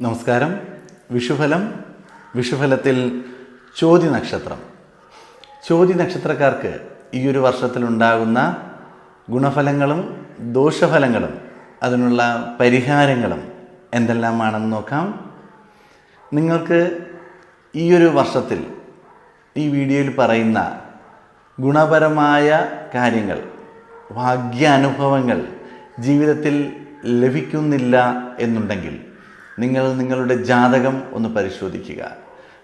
നമസ്കാരം. വിഷുഫലം വിഷുഫലത്തിൽ ചോതി നക്ഷത്രം. ചോതി നക്ഷത്രക്കാർക്ക് ഈ ഒരു വർഷത്തിലുണ്ടാകുന്ന ഗുണഫലങ്ങളും ദോഷഫലങ്ങളും അതിനുള്ള പരിഹാരങ്ങളും എന്തെല്ലാമാണെന്ന് നോക്കാം. നിങ്ങൾക്ക് ഈ ഒരു വർഷത്തിൽ ഈ വീഡിയോയിൽ പറയുന്ന ഗുണപരമായ കാര്യങ്ങൾ ഭാഗ്യാനുഭവങ്ങൾ ജീവിതത്തിൽ ലഭിക്കുന്നില്ല എന്നുണ്ടെങ്കിൽ നിങ്ങൾ നിങ്ങളുടെ ജാതകം ഒന്ന് പരിശോധിക്കുക.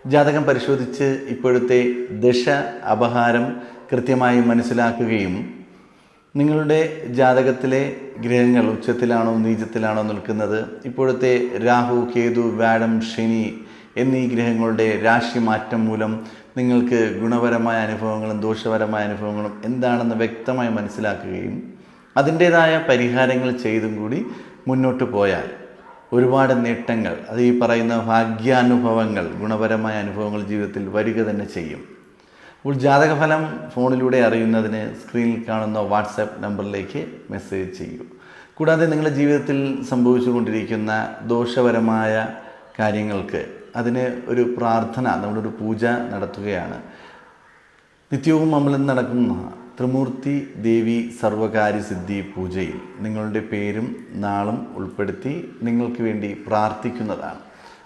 ജാതകം പരിശോധിച്ച് ഇപ്പോഴത്തെ ദശ അപഹാരം കൃത്യമായി മനസ്സിലാക്കുകയും നിങ്ങളുടെ ജാതകത്തിലെ ഗ്രഹങ്ങൾ ഉച്ചത്തിലാണോ നീചത്തിലാണോ നിൽക്കുന്നത് ഇപ്പോഴത്തെ രാഹു കേതു വ്യാഴം ശനി എന്നീ ഗ്രഹങ്ങളുടെ രാശി മാറ്റം മൂലം നിങ്ങൾക്ക് ഗുണപരമായ അനുഭവങ്ങളും ദോഷപരമായ അനുഭവങ്ങളും എന്താണെന്ന് വ്യക്തമായി മനസ്സിലാക്കുകയും അതിന്റേതായ പരിഹാരങ്ങൾ ചെയ്തും കൂടി മുന്നോട്ട് പോയാൽ ഒരുപാട് നേട്ടങ്ങൾ. അത് ഈ പറയുന്ന ഭാഗ്യാനുഭവങ്ങൾ ഗുണപരമായ അനുഭവങ്ങൾ ജീവിതത്തിൽ വരിക തന്നെ ചെയ്യും. അപ്പോൾ ജാതകഫലം ഫോണിലൂടെ അറിയുന്നതിന് സ്ക്രീനിൽ കാണുന്ന വാട്സാപ്പ് നമ്പറിലേക്ക് മെസ്സേജ് ചെയ്യൂ. കൂടാതെ നിങ്ങളുടെ ജീവിതത്തിൽ സംഭവിച്ചുകൊണ്ടിരിക്കുന്ന ദോഷപരമായ കാര്യങ്ങൾക്ക് അതിന് ഒരു പ്രാർത്ഥന നമ്മളൊരു പൂജ നടത്തുകയാണ്. നിത്യവും നമ്മളിൽ നടക്കുന്ന ത്രിമൂർത്തി ദേവി സർവകാര്യ സിദ്ധി പൂജയിൽ നിങ്ങളുടെ പേരും നാളും ഉൾപ്പെടുത്തി നിങ്ങൾക്ക് വേണ്ടി പ്രാർത്ഥിക്കുന്നതാണ്.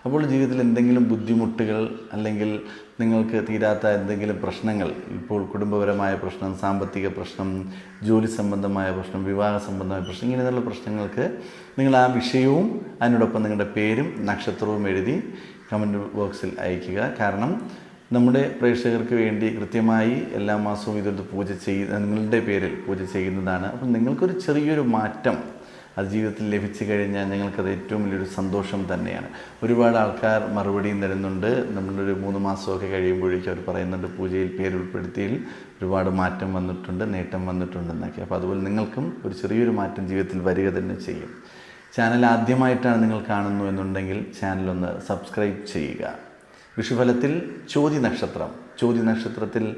അപ്പോൾ ജീവിതത്തിൽ എന്തെങ്കിലും ബുദ്ധിമുട്ടുകൾ അല്ലെങ്കിൽ നിങ്ങൾക്ക് തീരാത്ത എന്തെങ്കിലും പ്രശ്നങ്ങൾ ഇപ്പോൾ കുടുംബപരമായ പ്രശ്നം സാമ്പത്തിക പ്രശ്നം ജോലി സംബന്ധമായ പ്രശ്നം വിവാഹ സംബന്ധമായ പ്രശ്നം ഇങ്ങനെയുള്ള പ്രശ്നങ്ങൾക്ക് നിങ്ങൾ ആ വിഷയവും അതിനോടൊപ്പം നിങ്ങളുടെ പേരും നക്ഷത്രവും എഴുതി കമന്റ് ബോക്സിൽ അയയ്ക്കുക. കാരണം നമ്മുടെ പ്രേക്ഷകർക്ക് വേണ്ടി കൃത്യമായി എല്ലാ മാസവും ഇതൊരു പൂജ ചെയ്ത് നിങ്ങളുടെ പേരിൽ പൂജ ചെയ്യുന്നതാണ്. അപ്പം നിങ്ങൾക്കൊരു ചെറിയൊരു മാറ്റം അത് ജീവിതത്തിൽ ലഭിച്ചു കഴിഞ്ഞാൽ ഞങ്ങൾക്കത് ഏറ്റവും വലിയൊരു സന്തോഷം തന്നെയാണ്. ഒരുപാട് ആൾക്കാർ മറുപടിയും തരുന്നുണ്ട്. നമ്മളൊരു മൂന്ന് മാസമൊക്കെ കഴിയുമ്പോഴേക്കും അവർ പറയുന്നുണ്ട് പൂജയിൽ പേരുൾപ്പെടുത്തിയിൽ ഒരുപാട് മാറ്റം വന്നിട്ടുണ്ട് നേട്ടം വന്നിട്ടുണ്ടെന്നൊക്കെ അപ്പോൾ അതുപോലെ നിങ്ങൾക്കും ഒരു ചെറിയൊരു മാറ്റം ജീവിതത്തിൽ വരിക തന്നെ ചെയ്യും. ചാനൽ ആദ്യമായിട്ടാണ് നിങ്ങൾ കാണുന്നു എന്നുണ്ടെങ്കിൽ ചാനലൊന്ന് സബ്സ്ക്രൈബ് ചെയ്യുക. വിഷുഫലത്തിൽ ചോതി നക്ഷത്രം. ചോതി നക്ഷത്രത്തിൽ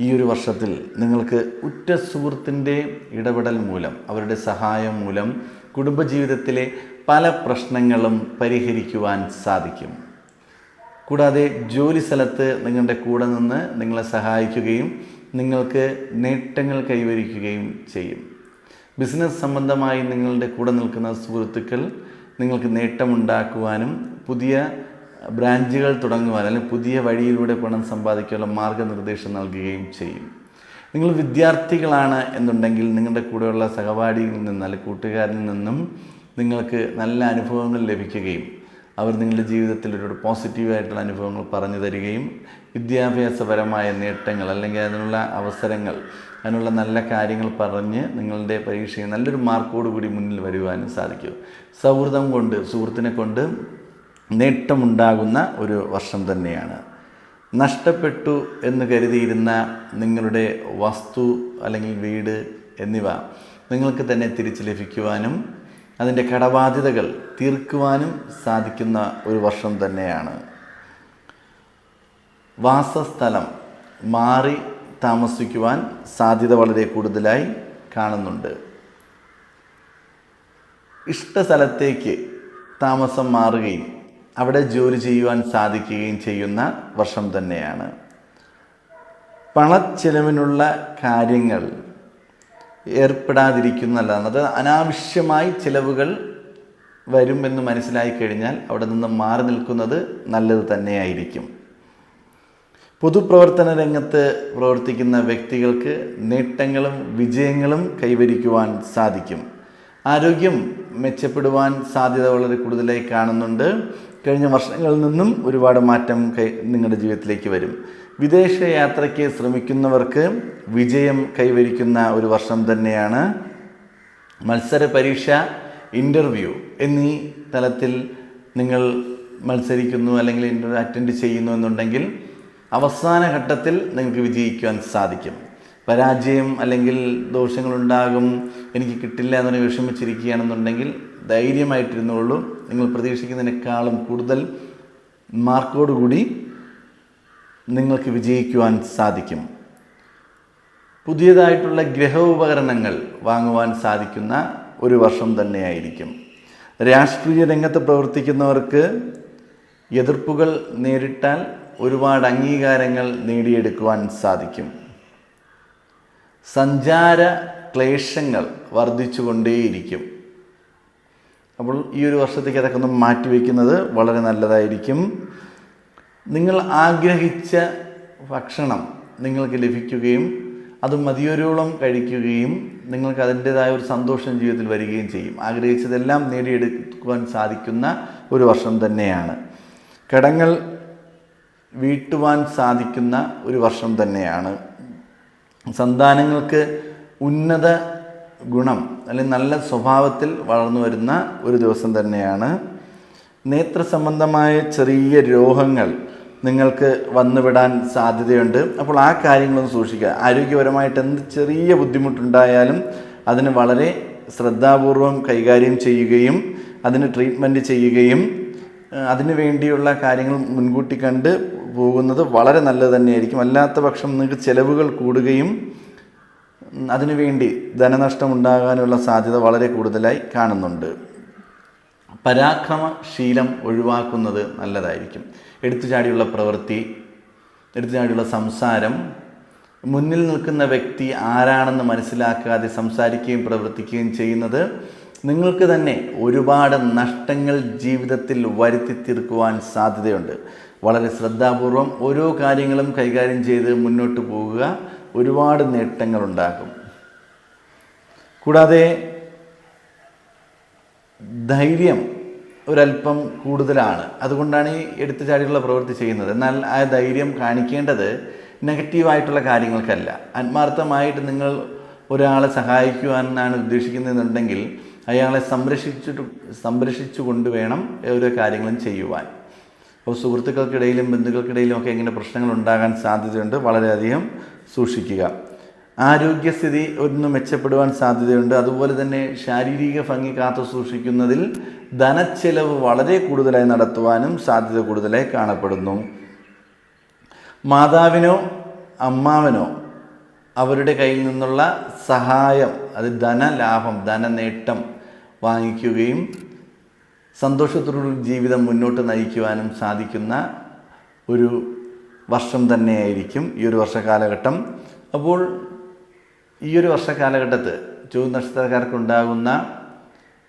ഈ ഒരു വർഷത്തിൽ നിങ്ങൾക്ക് ഉറ്റ സുഹൃത്തിന്റെ ഇടപെടൽ മൂലം അവരുടെ സഹായം മൂലം കുടുംബജീവിതത്തിലെ പല പ്രശ്നങ്ങളും പരിഹരിക്കുവാൻ സാധിക്കും. കൂടാതെ ജോലി സ്ഥലത്ത് നിങ്ങളുടെ കൂടെ നിന്ന് നിങ്ങളെ സഹായിക്കുകയും നിങ്ങൾക്ക് നേട്ടങ്ങൾ കൈവരിക്കുകയും ചെയ്യും. ബിസിനസ് സംബന്ധമായി നിങ്ങളുടെ കൂടെ നിൽക്കുന്ന സുഹൃത്തുക്കൾ നിങ്ങൾക്ക് നേട്ടമുണ്ടാക്കുവാനും പുതിയ ബ്രാഞ്ചുകൾ തുടങ്ങുവാൻ അല്ലെങ്കിൽ പുതിയ വഴിയിലൂടെ പണം സമ്പാദിക്കാനുള്ള മാർഗനിർദ്ദേശം നൽകുകയും ചെയ്യും. നിങ്ങൾ വിദ്യാർത്ഥികളാണ് എന്നുണ്ടെങ്കിൽ നിങ്ങളുടെ കൂടെയുള്ള സഹപാഠിയിൽ നിന്ന് അല്ലെങ്കിൽ കൂട്ടുകാരിൽ നിന്നും നിങ്ങൾക്ക് നല്ല അനുഭവങ്ങൾ ലഭിക്കുകയും അവർ നിങ്ങളുടെ ജീവിതത്തിൽ ഒരു പോസിറ്റീവായിട്ടുള്ള അനുഭവങ്ങൾ പറഞ്ഞു തരികയും വിദ്യാഭ്യാസപരമായ നേട്ടങ്ങൾ അല്ലെങ്കിൽ അതിനുള്ള അവസരങ്ങൾ അതിനുള്ള നല്ല കാര്യങ്ങൾ പറഞ്ഞ് നിങ്ങളുടെ പരീക്ഷയിൽ നല്ലൊരു മാർക്കോടുകൂടി മുന്നിൽ വരുവാനും സാധിക്കും. സൗഹൃദം കൊണ്ട് സുഹൃത്തിനെ കൊണ്ട് നേട്ടമുണ്ടാകുന്ന ഒരു വർഷം തന്നെയാണ്. നഷ്ടപ്പെട്ടു എന്ന് കരുതിയിരുന്ന നിങ്ങളുടെ വസ്തു അല്ലെങ്കിൽ വീട് എന്നിവ നിങ്ങൾക്ക് തന്നെ തിരിച്ചു ലഭിക്കുവാനും അതിന്റെ കടബാധ്യതകൾ തീർക്കുവാനും സാധിക്കുന്ന ഒരു വർഷം തന്നെയാണ്. വാസസ്ഥലം മാറി താമസിക്കുവാൻ സാധ്യത വളരെ കൂടുതലായി കാണുന്നുണ്ട്. ഇഷ്ട ഇഷ്ടസ്ഥലത്തേക്ക് താമസം മാറുകയും അവിടെ ജോലി ചെയ്യുവാൻ സാധിക്കുകയും ചെയ്യുന്ന വർഷം തന്നെയാണ്. പണച്ചെലവിനുള്ള കാര്യങ്ങൾ ഏർപ്പെടാതിരിക്കുന്നതാണ് അത് അനാവശ്യമായി ചിലവുകൾ വരുമെന്ന് മനസ്സിലായി കഴിഞ്ഞാൽ അവിടെ നിന്ന് മാറി നിൽക്കുന്നത് നല്ലത് തന്നെയായിരിക്കും. പൊതുപ്രവർത്തന രംഗത്ത് പ്രവർത്തിക്കുന്ന വ്യക്തികൾക്ക് നേട്ടങ്ങളും വിജയങ്ങളും കൈവരിക്കുവാൻ സാധിക്കും. ആരോഗ്യം മെച്ചപ്പെടുവാൻ സാധ്യത വളരെ കൂടുതലായി കാണുന്നുണ്ട്. കഴിഞ്ഞ വർഷങ്ങളിൽ നിന്നും ഒരുപാട് മാറ്റം കൈ നിങ്ങളുടെ ജീവിതത്തിലേക്ക് വരും. വിദേശ യാത്രയ്ക്ക് ശ്രമിക്കുന്നവർക്ക് വിജയം കൈവരിക്കുന്ന ഒരു വർഷം തന്നെയാണ് മത്സര പരീക്ഷ ഇന്റർവ്യൂ എന്നീ തലത്തിൽ നിങ്ങൾ മത്സരിക്കുന്നു അല്ലെങ്കിൽ ഇന്റർവ്യൂ അറ്റൻഡ് ചെയ്യുന്നു എന്നുണ്ടെങ്കിൽ അവസാന ഘട്ടത്തിൽ നിങ്ങൾക്ക് വിജയിക്കുവാൻ സാധിക്കും. പരാജയം അല്ലെങ്കിൽ ദോഷങ്ങളുണ്ടാകും എനിക്ക് കിട്ടില്ല എന്നൊരു വിഷമിച്ചിരിക്കുകയാണെന്നുണ്ടെങ്കിൽ ധൈര്യമായിട്ടിരുന്നുള്ളൂ. നിങ്ങൾ പ്രതീക്ഷിക്കുന്നതിനേക്കാളും കൂടുതൽ മാർക്കോടുകൂടി നിങ്ങൾക്ക് വിജയിക്കുവാൻ സാധിക്കും. പുതിയതായിട്ടുള്ള ഗ്രഹോപകരണങ്ങൾ വാങ്ങുവാൻ സാധിക്കുന്ന ഒരു വർഷം തന്നെയായിരിക്കും. രാഷ്ട്രീയ രംഗത്ത് പ്രവർത്തിക്കുന്നവർക്ക് എതിർപ്പുകൾ നേരിട്ടാൽ ഒരുപാട് അംഗീകാരങ്ങൾ നേടിയെടുക്കുവാൻ സാധിക്കും. സഞ്ചാര ക്ലേശങ്ങൾ വർദ്ധിച്ചുകൊണ്ടേയിരിക്കും. അപ്പോൾ ഈ ഒരു വർഷത്തേക്ക് അതൊക്കെ ഒന്ന് മാറ്റിവെക്കുന്നത് വളരെ നല്ലതായിരിക്കും. നിങ്ങൾ ആഗ്രഹിച്ച ഭക്ഷണം നിങ്ങൾക്ക് ലഭിക്കുകയും അത് മതിയൊരോളം കഴിക്കുകയും നിങ്ങൾക്ക് അതിന്റെതായ ഒരു സന്തോഷം ജീവിതത്തിൽ വരികയും ചെയ്യും. ആഗ്രഹിച്ചതെല്ലാം നേടിയെടുക്കുവാൻ സാധിക്കുന്ന ഒരു വർഷം തന്നെയാണ്. കടങ്ങൾ വീട്ടുവാൻ സാധിക്കുന്ന ഒരു വർഷം തന്നെയാണ്. സന്താനങ്ങൾക്ക് ഉന്നത ഗുണം അല്ലെങ്കിൽ നല്ല സ്വഭാവത്തിൽ വളർന്നു വരുന്ന ഒരു ദിവസം തന്നെയാണ്. നേത്ര സംബന്ധമായ ചെറിയ രോഗങ്ങൾ നിങ്ങൾക്ക് വന്നുവിടാൻ സാധ്യതയുണ്ട്. അപ്പോൾ ആ കാര്യങ്ങളൊന്നും സൂക്ഷിക്കുക. ആരോഗ്യപരമായിട്ട് എന്ത് ചെറിയ ബുദ്ധിമുട്ടുണ്ടായാലും അതിന് വളരെ ശ്രദ്ധാപൂർവം കൈകാര്യം ചെയ്യുകയും അതിന് ട്രീറ്റ്മെന്റ് ചെയ്യുകയും അതിനു വേണ്ടിയുള്ള കാര്യങ്ങൾ മുൻകൂട്ടി കണ്ട് പോകുന്നത് വളരെ നല്ലത് തന്നെയായിരിക്കും. അല്ലാത്ത പക്ഷം നിങ്ങൾക്ക് ചിലവുകൾ കൂടുകയും അതിനുവേണ്ടി ധനനഷ്ടം ഉണ്ടാകാനുള്ള സാധ്യത വളരെ കൂടുതലായി കാണുന്നുണ്ട്. പരാക്രമശീലം ഒഴിവാക്കുന്നത് നല്ലതായിരിക്കും. എടുത്തുചാടിയുള്ള പ്രവൃത്തി എടുത്തുചാടിയുള്ള സംസാരം മുന്നിൽ നിൽക്കുന്ന വ്യക്തി ആരാണെന്ന് മനസ്സിലാക്കാതെ സംസാരിക്കുകയും പ്രവർത്തിക്കുകയും ചെയ്യുന്നത് നിങ്ങൾക്ക് തന്നെ ഒരുപാട് നഷ്ടങ്ങൾ ജീവിതത്തിൽ വരുത്തി തീർക്കുവാൻ സാധ്യതയുണ്ട്. വളരെ ശ്രദ്ധാപൂർവം ഓരോ കാര്യങ്ങളും കൈകാര്യം ചെയ്ത് മുന്നോട്ട് പോകുക ഒരുപാട് നേട്ടങ്ങളുണ്ടാകും കൂടാതെ ധൈര്യം ഒരല്പം കൂടുതലാണ്. അതുകൊണ്ടാണ് ഈ എടുത്തു ചാടിയുള്ള പ്രവൃത്തി ചെയ്യുന്നത്. എന്നാൽ ആ ധൈര്യം കാണിക്കേണ്ടത് നെഗറ്റീവായിട്ടുള്ള കാര്യങ്ങൾക്കല്ല. ആത്മാർത്ഥമായിട്ട് നിങ്ങൾ ഒരാളെ സഹായിക്കുവാനാണ് ഉദ്ദേശിക്കുന്നതെന്നുണ്ടെങ്കിൽ അയാളെ സംരക്ഷിച്ചിട്ട് സംരക്ഷിച്ചു കൊണ്ടുവേണം ഓരോ കാര്യങ്ങളും ചെയ്യുവാൻ. അപ്പോൾ സുഹൃത്തുക്കൾക്കിടയിലും ബന്ധുക്കൾക്കിടയിലും ഒക്കെ ഇങ്ങനെ പ്രശ്നങ്ങൾ ഉണ്ടാകാൻ സാധ്യതയുണ്ട്. വളരെയധികം സൂക്ഷിക്കുക. ആരോഗ്യസ്ഥിതി ഒന്ന് മെച്ചപ്പെടുവാൻ സാധ്യതയുണ്ട്. അതുപോലെ തന്നെ ശാരീരിക ഭംഗി കാത്തു സൂക്ഷിക്കുന്നതിൽ ധനച്ചെലവ് വളരെ കൂടുതലായി നടത്തുവാനും സാധ്യത കൂടുതലായി കാണപ്പെടുന്നു. മാതാവിനോ അമ്മാവനോ അവരുടെ കയ്യിൽ നിന്നുള്ള സഹായം അത് ധനലാഭം ധനനേട്ടം വാങ്ങിക്കുകയും സന്തോഷത്തോടുള്ള ജീവിതം മുന്നോട്ട് നയിക്കുവാനും സാധിക്കുന്ന ഒരു വർഷം തന്നെയായിരിക്കും ഈ ഒരു വർഷ കാലഘട്ടം. അപ്പോൾ ഈ ഒരു വർഷകാലഘട്ടത്ത് ചോദ്യ നക്ഷത്രക്കാർക്കുണ്ടാകുന്ന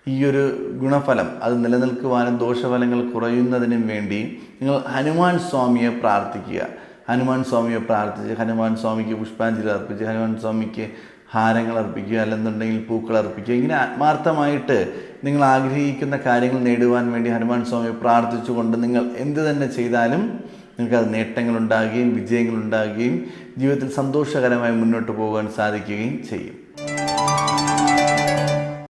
ഈ ഒരു ഗുണഫലം അത് നിലനിൽക്കുവാനും ദോഷഫലങ്ങൾ കുറയുന്നതിനും വേണ്ടി നിങ്ങൾ ഹനുമാൻ സ്വാമിയെ പ്രാർത്ഥിക്കുക. ഹനുമാൻ സ്വാമിയെ പ്രാർത്ഥിച്ച് ഹനുമാൻ സ്വാമിക്ക് പുഷ്പാഞ്ജലി അർപ്പിച്ച് ഹനുമാൻ സ്വാമിക്ക് ഹാരങ്ങൾ അർപ്പിക്കുക അല്ലെന്നുണ്ടെങ്കിൽ പൂക്കൾ അർപ്പിക്കുക ഇങ്ങനെ ആത്മാർത്ഥമായിട്ട് നിങ്ങൾ ആഗ്രഹിക്കുന്ന കാര്യങ്ങൾ നേടുവാൻ വേണ്ടി ഹനുമാൻ സ്വാമിയെ പ്രാർത്ഥിച്ചുകൊണ്ട് നിങ്ങൾ എന്ത് തന്നെ ചെയ്താലും നിങ്ങൾക്ക് അത് നേട്ടങ്ങളുണ്ടാകുകയും വിജയങ്ങളുണ്ടാകുകയും ജീവിതത്തിൽ സന്തോഷകരമായി മുന്നോട്ട് പോകാൻ സാധിക്കുകയും ചെയ്യും.